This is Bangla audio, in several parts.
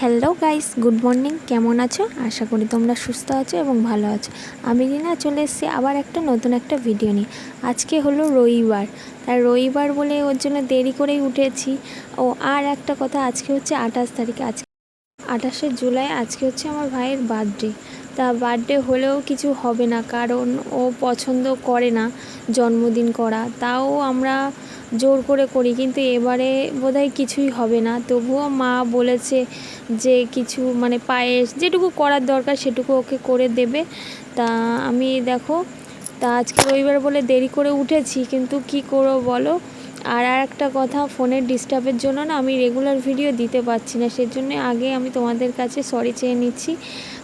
হ্যালো গাইস গুড মর্নিং কেমন আছো? আশা করি তোমরা সুস্থ আছো এবং ভালো আছো। আমি রিনা, চলে এসেছি আবার একটা নতুন একটা ভিডিও নিয়ে। আজকে হলো রবিবার। তাই রবিবার বলে ওর জন্য দেরি করেই উঠেছি। ও, আর একটা কথা, আজকে হচ্ছে আঠাশ তারিখে। আজকে আঠাশে জুলাই আজকে হচ্ছে আমার ভাইয়ের বার্থডে। তা বার্থডে হলেও কিছু হবে না, কারণ ও পছন্দ করে না জন্মদিন করা। তাও আমরা জোর করে করি, কিন্তু এবারে বোধহয় কিছুই হবে না। তবুও মা বলেছে যে কিছু মানে পায়েস যেটুকু করার দরকার সেটুকু ওকে করে দেবে। তা আমি দেখো, তা আজকে রবিবার বলে দেরি করে উঠেছি, কিন্তু কি করব বলো? আর আর একটা কথা, ফোনের ডিস্টার্বের জন্য না আমি রেগুলার ভিডিও দিতে পারছি না। সেজন্য আগে আমি তোমাদের কাছে সরি চেয়ে নিচ্ছি।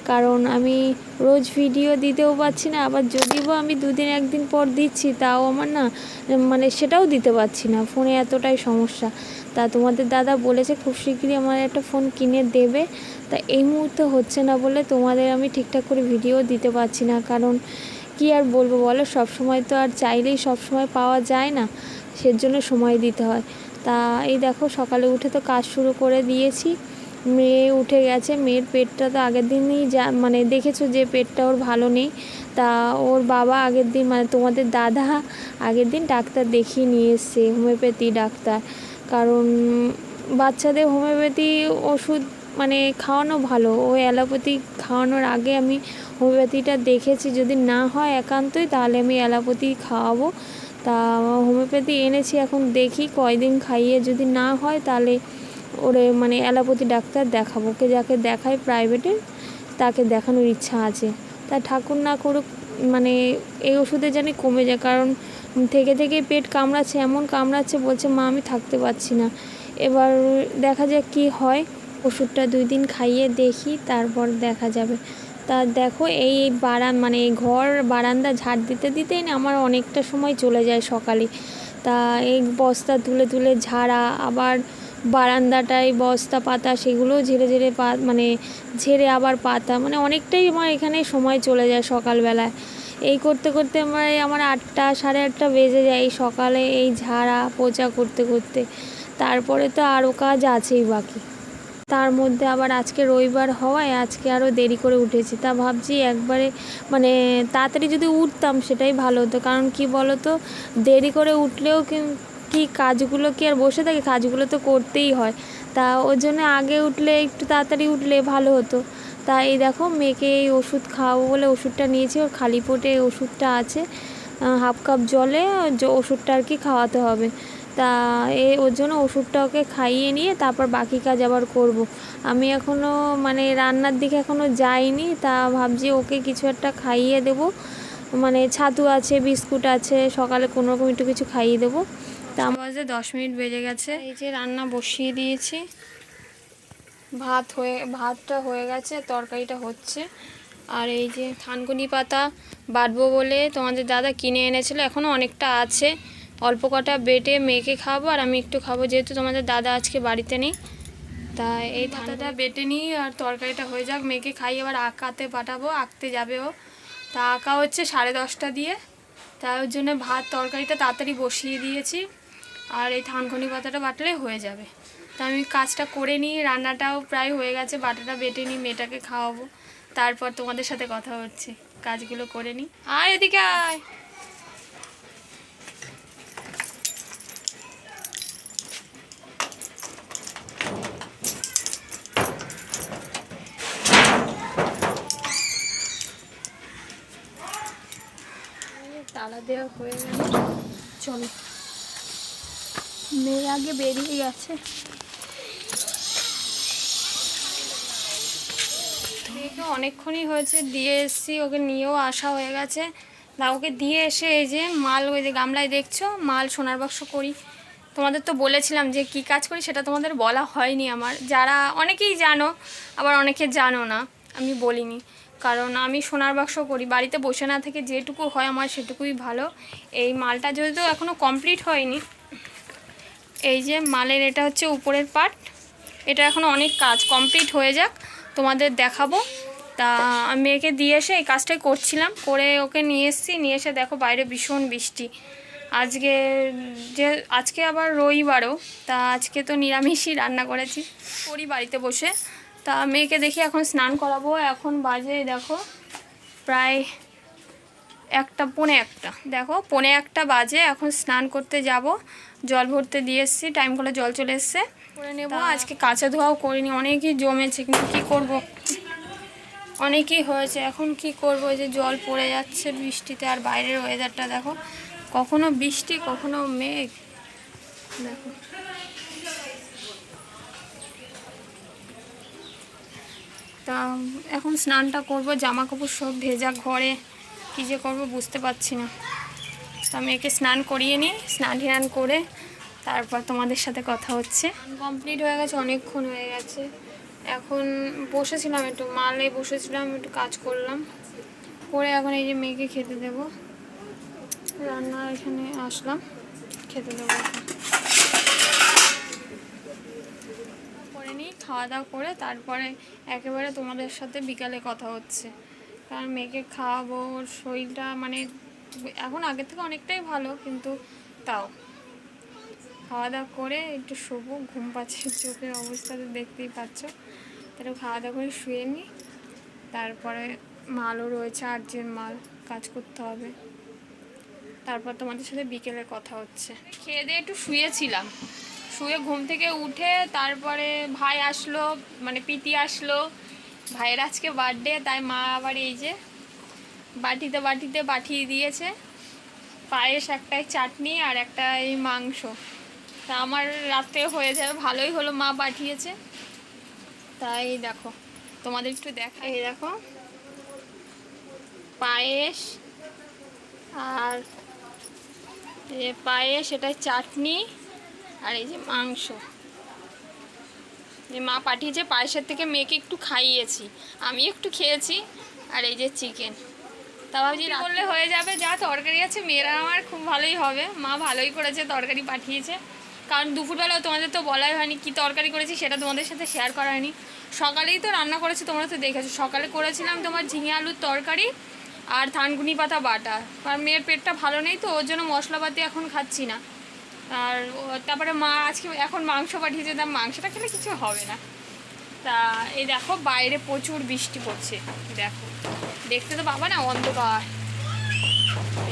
কারণ আমি রোজ ভিডিও দিতেও পারছি না, আবার যদিও বা আমি দুদিন একদিন পর দিচ্ছি, তাও আমার না মানে সেটাও দিতে পারছি না। ফোনে এতটাই সমস্যা। তা তোমাদের দাদা বলেছে খুব শীঘ্রই আমার একটা ফোন কিনে দেবে। তা এই মুহূর্তে হচ্ছে না বলে তোমাদের আমি ঠিকঠাক করে ভিডিও দিতে পারছি না। কারণ কি আর বলব বলো সব সময় তো আর চাইলেই সব সময় পাওয়া যায় না। সেজন্য সময় দিতে হয়। তা এই দেখো সকালে উঠে তো কাজ শুরু করে দিয়েছি। মেয়ে উঠে গেছে। মেয়ের পেটটা তো আগের দিনই যা মানে দেখেছ যে পেটটা ওর ভালো নেই। তা ওর বাবা আগের দিন মানে তোমাদের দাদা আগের দিন ডাক্তার দেখিয়ে নিয়ে এসছে, হোমিওপ্যাথি ডাক্তার। কারণ বাচ্চাদের হোমিওপ্যাথি ওষুধ মানে খাওয়ানো ভালো। ও অ্যালোপ্যাথি খাওয়ানোর আগে আমি হোমিওপ্যাথিটা দেখেছি। যদি না হয় একান্তই তাহলে আমি অ্যালোপ্যাথি খাওয়াবো। তা হোমিওপ্যাথি এনেছি, এখন দেখি কয়দিন খাইয়ে যদি না হয় তাহলে ওরে মানে অ্যালোপ্যাথি ডাক্তার দেখাবো। ওকে যাকে দেখায় প্রাইভেটে তাকে দেখানোর ইচ্ছা আছে। তা ঠাকুর না করুক মানে এই ওষুধে জানি কমে যায়, কারণ থেকে থেকে পেট কামড়াচ্ছে, এমন কামড়াচ্ছে বলছে, মা, আমি থাকতে পারছি না। এবার দেখা যাক কি হয়। ওষুধটা দুই দিন খাইয়ে দেখি, তারপর দেখা যাবে। তা দেখো, এই বারান মানে এই ঘর বারান্দা ঝাড় দিতে দিতেই না আমার অনেকটা সময় চলে যায় সকালে। তা এই বস্তা তুলে তুলে ঝাড়া, আবার বারান্দাটায় বস্তা, পাতা সেগুলোও ঝেড়ে ঝেড়ে পা মানে ঝেড়ে আবার পাতা মানে অনেকটাই আমার এখানে সময় চলে যায় সকালবেলায়। এই করতে করতে আমার আমার আটটা, সাড়ে আটটা বেজে যায় এই সকালে এই ঝাড়া, পোচা করতে করতে। তারপরে তো আরও কাজ আছেই বাকি। তার মধ্যে আবার আজকে রবিবার হওয়ায় আজকে আরও দেরি করে উঠেছি। তা ভাবছি একবারে মানে তাড়াতাড়ি যদি উঠতাম সেটাই ভালো হতো। কারণ কি বলো তো দেরি করে উঠলেও কি কাজগুলো কি আর বসে থাকে? কাজগুলো তো করতেই হয়। তা ওর জন্য আগে উঠলে, একটু তাড়াতাড়ি উঠলে ভালো হতো। তা এই দেখো, মেয়েকে এই ওষুধ খাওয়াবো বলে ওষুধটা নিয়েছি। ওর খালি পোটে ওষুধটা আছে হাফ কাপ জলে ওষুধটা আর কি খাওয়াতে হবে। তা এ ওর জন্য ওষুধটা ওকে খাইয়ে নিয়ে তারপর বাকি কাজ আবার করব। আমি এখনও মানে রান্নার দিকে এখনও যাইনি, তা ভাবছি ওকে কিছু একটা খাইয়ে দেব। মানে ছাতু আছে, বিস্কুট আছে, সকালে কোনো রকম একটু কিছু খাইয়ে দেবো। তা আমার যে দশ মিনিট বেজে গেছে। এই যে রান্না বসিয়ে দিয়েছি। ভাত হয়ে, ভাতটা হয়ে গেছে, তরকারিটা হচ্ছে। আর এই যে থানকুনি পাতা বাটবো বলে তোমাদের দাদা কিনে এনেছিল এখনও অনেকটা আছে। অল্প কটা বেটে মেয়েকে খাব আর আমি একটু খাব যেহেতু তোমাদের দাদা আজকে বাড়িতে নেই। তা এই পাতাটা বেটে নিই আর তরকারিটা হয়ে যাক মেয়েকে খাই আবার আঁকাতে পাঠাবো আঁকতে যাবে ও। তা আঁকা হচ্ছে সাড়ে দশটা দিয়ে। তাই ওর জন্য ভাত তরকারিটা তাড়াতাড়ি বসিয়ে দিয়েছি। আর এই থানখনি পাতাটা বাটলে হয়ে যাবে। তা আমি কাজটা করে নিই রান্নাটাও প্রায় হয়ে গেছে বাটাটা বেটে নিই মেয়েটাকে খাওয়াবো। তারপর তোমাদের সাথে কথা হচ্ছে কাজগুলো করে নিই আয় এদিকে আয় তালা দেওয়া হয়ে গেল। চলো। মেয়ে আগে বেরিয়ে গেছে। মেয়েকে অনেকক্ষণই হয়েছে, দিয়ে এসছি, ওকে নিয়েও আসা হয়ে গেছে। না ওকে দিয়ে এসে এই যে মাল, ওই যে গামলায় দেখছ? মাল, সোনার বাক্স করি। তোমাদের তো বলেছিলাম যে কি কাজ করি, সেটা তোমাদের বলা হয়নি আমার। যারা, অনেকেই জানো, আবার অনেকে জানো না, আমি বলিনি। কারণ আমি সোনার বাক্স করি বাড়িতে বসে না থেকে যেটুকু হয় আমার সেটুকুই ভালো। এই মালটা যেহেতু এখনও কমপ্লিট হয়নি, এই যে মালের এটা হচ্ছে উপরের পার্ট এটা এখন অনেক কাজ কমপ্লিট হয়ে যাক, তোমাদের দেখাবো। তা আমি মেয়েকে দিয়ে এসে এই কাজটাই করছিলাম, করে ওকে নিয়ে এসেছি, নিয়ে এসে দেখো বাইরে ভীষণ বৃষ্টি। আজকে যে, আজকে আবার রবিবারও, তা আজকে তো নিরামিষই রান্না করেছি। করি বাড়িতে বসে। তা মেয়েকে দেখি এখন স্নান করাবো। এখন বাজে দেখো প্রায় একটা পনে একটা। দেখো পনে একটা বাজে এখন স্নান করতে যাব। জল ভরতে দিয়ে এসেছি টাইম করে জল চলে এসছে। করে নেব আজকে কাঁচা ধোয়াও করিনি অনেকই জমেছে কিন্তু কী করব? অনেকই হয়েছে এখন কি করব? যে জল পড়ে যাচ্ছে বৃষ্টিতে আর বাইরের ওয়েদারটা দেখো। কখনো বৃষ্টি কখনো মেঘ। দেখো। তা, এখন স্নানটা করব জামা কাপড় সব ভেজা ঘরে, কী যে করব বুঝতে পারছি না। তা, মেয়েকে স্নান করিয়ে নিই, স্নান টান করে তারপর তোমাদের সাথে কথা হচ্ছে। কমপ্লিট হয়ে গেছে, অনেকক্ষণ হয়ে গেছে। এখন বসেছিলাম একটু, মালে বসেছিলাম, একটু কাজ করলাম। করে এখন এই যে মেয়েকে খেতে দেবো। রান্না এখানে আসলাম, খেতে দেবো এখন। করে নিই খাওয়া দাওয়া করে তারপরে একেবারে তোমাদের সাথে বিকালে কথা হচ্ছে। কারণ মেয়েকে খাওয়াবো ওর শরীরটা মানে এখন আগের থেকে অনেকটাই ভালো, কিন্তু তাও। খাওয়া দাওয়া করে একটু শোবো, ঘুম পাচ্ছে, চোখের অবস্থা তো দেখতেই পাচ্ছ। তাহলে খাওয়া দাওয়া করে শুয়ে নিই তারপরে মালও রয়েছে আর্জেন্ট মাল, কাজ করতে হবে। তারপর তোমাদের সাথে বিকেলে কথা হচ্ছে। খেয়ে দিয়ে একটু শুয়েছিলাম। শুয়ে ঘুম থেকে উঠে তারপরে ভাই আসলো মানে পিতি আসলো। ভাইয়ের আজকে বার্থডে তাই মা আবার এই যে বাটিতে বাটিতে পাঠিয়ে দিয়েছে। পায়েস একটাই চাটনি আর একটা এই মাংস। তা আমার রাতে হয়ে যাবে ভালোই হলো মা পাঠিয়েছে। তাই দেখো তোমাদের একটু দেখা এই দেখো। পায়েস আর পায়েস এটা চাটনি। আর এই যে মাংস। যে মা পাঠিয়েছে পায়েসের থেকে মেয়েকে একটু খাইয়েছি। আমি একটু খেয়েছি, আর এই যে চিকেন তা ভাবছি করলে হয়ে যাবে, যা তরকারি আছে, মেয়েরা আমার খুব ভালোই হবে। মা ভালোই করেছে, তরকারি পাঠিয়েছে। কারণ দুপুরবেলাও তোমাদের তো বলাই হয়নি কি তরকারি করেছি, সেটা তোমাদের সাথে শেয়ার করা হয়নি। সকালেই তো রান্না করেছি, তোমরা তো দেখেছ। সকালে করেছিলাম তোমার ঝিঙে আলুর তরকারি আর থানকুনি পাতা বাটা। কারণ মেয়ের পেটটা ভালো নেই তো, ওর জন্য মশলাপাতি এখন খাচ্ছি না। আর তারপরে মা আজকে এখন মাংস পাঠিয়েছে, তা মাংসটা খেলে কিছু হবে না। তা এই দেখো বাইরে প্রচুর বৃষ্টি পড়ছে, দেখো। দেখতে তো পাবা না অন্ধকার।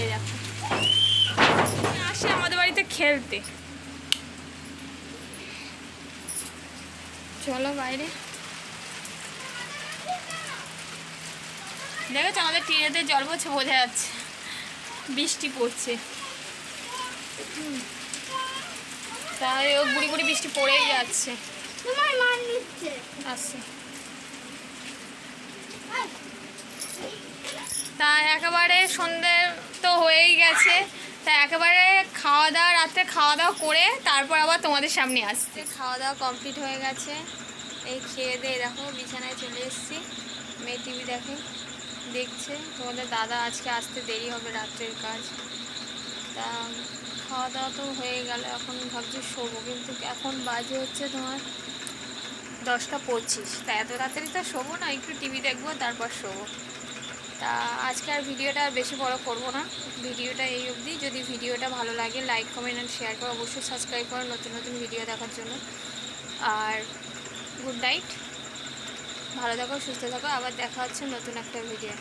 এই দেখো। আসে আমাদের বাড়িতে খেলতে। চলো বাইরে। দেখেছ আমাদের টিনেতে জল পড়ছে, বোঝা যাচ্ছে। বৃষ্টি পড়ছে। হুম। তাই ও গুড়ি গুড়ি বৃষ্টি পড়েই যাচ্ছে। তোমার নিচ্ছে। আসছে তা একেবারে সন্ধে তো হয়েই গেছে। তা একেবারে খাওয়া দাওয়া রাত্রে খাওয়া দাওয়া করে তারপর আবার তোমাদের সামনে আসছে। খাওয়া দাওয়া কমপ্লিট হয়ে গেছে। এই খেয়ে দিয়ে দেখো বিছানায় চলে এসেছি। মেয়ে টিভি দেখে দেখছে। তোমাদের দাদা আজকে আসতে দেরি হবে রাত্রের কাজ। তা খাওয়া দাওয়া তো হয়ে গেল, এখন ভাবছি শোবো, কিন্তু এখন বাজে হচ্ছে তোমার দশটা পঁচিশ। তা এত রাত্রি তো শোবো না, একটু টিভি দেখব, তারপর শোবো। তা আজকে আর ভিডিওটা আর বেশি বড় করব না, ভিডিওটা এই অবধি। যদি ভিডিওটা ভালো লাগে লাইক কমেন্ট অ্যান্ড শেয়ার করো, অবশ্যই সাবস্ক্রাইব করো, নতুন নতুন ভিডিও দেখার জন্য। আর গুড নাইট ভালো থাকো, সুস্থ থাকো, আবার দেখা হচ্ছে নতুন একটা ভিডিও